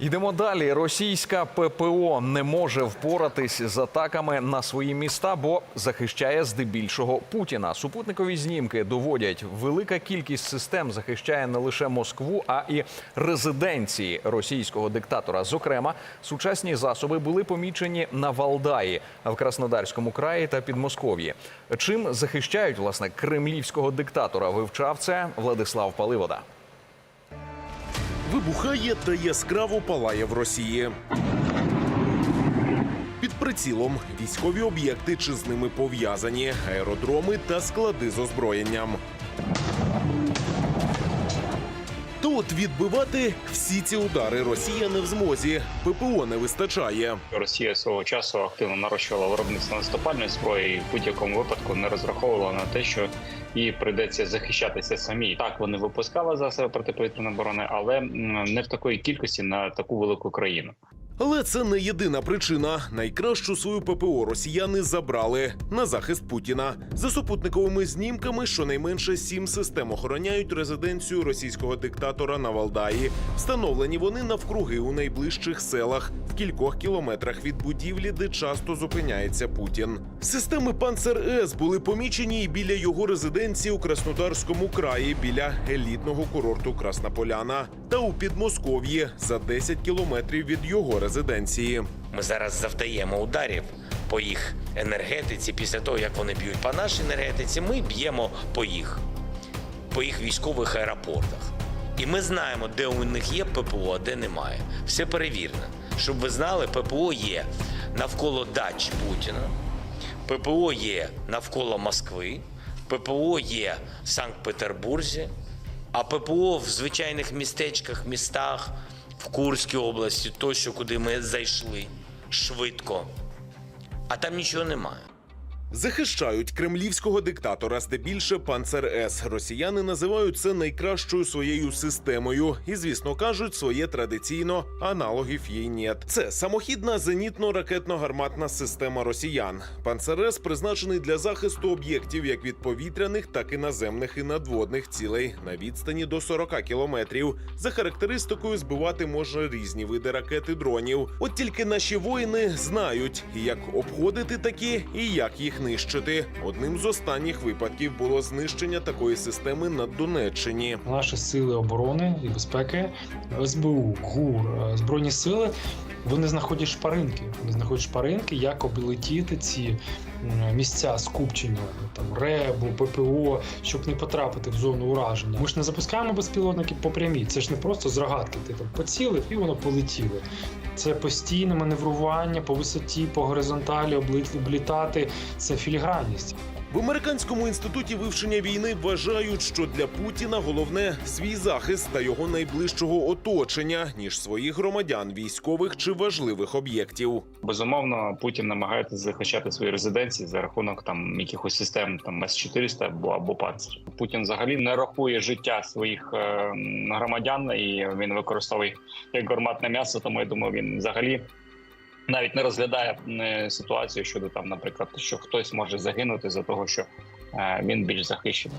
Йдемо далі. Російська ППО не може впоратись з атаками на свої міста, бо захищає здебільшого Путіна. Супутникові знімки доводять, велика кількість систем захищає не лише Москву, а і резиденції російського диктатора. Зокрема, сучасні засоби були помічені на Валдаї в Краснодарському краї та Підмосков'ї. Чим захищають власне кремлівського диктатора? Вивчав це Владислав Паливода. Вибухає та яскраво палає в Росії. Під прицілом військові об'єкти чи з ними пов'язані, аеродроми та склади з озброєнням. То от відбивати всі ці удари Росія не в змозі. ППО не вистачає. Росія свого часу активно нарощувала виробництво наступальної зброї і в будь-якому випадку не розраховувала на те, що їй прийдеться захищатися самі. Так вони випускали засоби протиповітряної оборони, але не в такої кількості на таку велику країну. Але це не єдина причина. Найкращу свою ППО росіяни забрали на захист Путіна. За супутниковими знімками щонайменше сім систем охороняють резиденцію російського диктатора на Валдаї. Встановлені вони навкруги у найближчих селах в кількох кілометрах від будівлі, де часто зупиняється Путін. Системи Панцер С були помічені і біля його резиденції у Краснодарському краї, біля елітного курорту Красна Поляна та у Підмосков'ї за 10 кілометрів від його резиденції. Ми зараз завдаємо ударів по їх енергетиці. Після того, як вони б'ють по нашій енергетиці, ми б'ємо по їх, по їх військових аеропортах. І ми знаємо, де у них є ППО, а де немає. Все перевірено. Щоб ви знали, ППО є навколо дач Путіна, ППО є навколо Москви, ППО є в Санкт-Петербурзі, а ППО в звичайних містечках, містах, в Курській області, тощо, куди ми зайшли швидко. А там нічого немає. Захищають кремлівського диктатора здебільше панцер С. Росіяни називають це найкращою своєю системою і, звісно, кажуть, своє традиційно аналогів їй нет. Це самохідна зенітно-ракетно-гарматна система росіян. Панцер С призначений для захисту об'єктів як від повітряних, так і наземних і надводних цілей на відстані до 40 кілометрів. За характеристикою збивати може різні види ракет і дронів. От тільки наші воїни знають, як обходити такі і як їх нищити. Одним з останніх випадків було знищення такої системи на Донеччині. Наші сили оборони і безпеки, СБУ, ГУР, е, Збройні сили. Вони знаходять шпаринки. Вони знаходять шпаринки, як облетіти ці місця скупчення там РЕБу, ППО, щоб не потрапити в зону ураження. Ми ж не запускаємо безпілотники по прямій. Це ж не просто з рогатки. Ти там поцілив і воно полетіло. Це постійне маневрування по висоті, по горизонталі, облітати. Це філігранність. В американському інституті вивчення війни вважають, що для Путіна головне свій захист та його найближчого оточення, ніж своїх громадян, військових чи важливих об'єктів. Безумовно, Путін намагається захищати свої резиденції за рахунок там якихось систем там С-400 або або Панцер. Путін взагалі не рахує життя своїх е, громадян і він використовує як гарматне м'ясо. Тому я думаю, він взагалі. Навіть не розглядає е, ситуацію щодо там, наприклад, що хтось може загинути за того, що е, він більш захищений.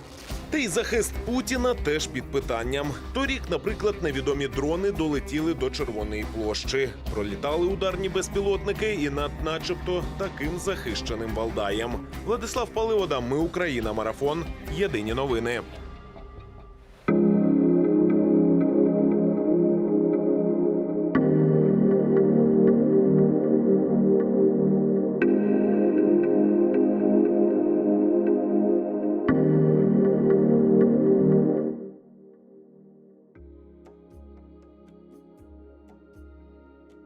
Та й захист Путіна теж під питанням. Торік, наприклад, невідомі дрони долетіли до Червоної площі, пролітали ударні безпілотники і над, начебто, таким захищеним Валдаєм. Владислав Паливода, Ми Україна, марафон. Єдині новини.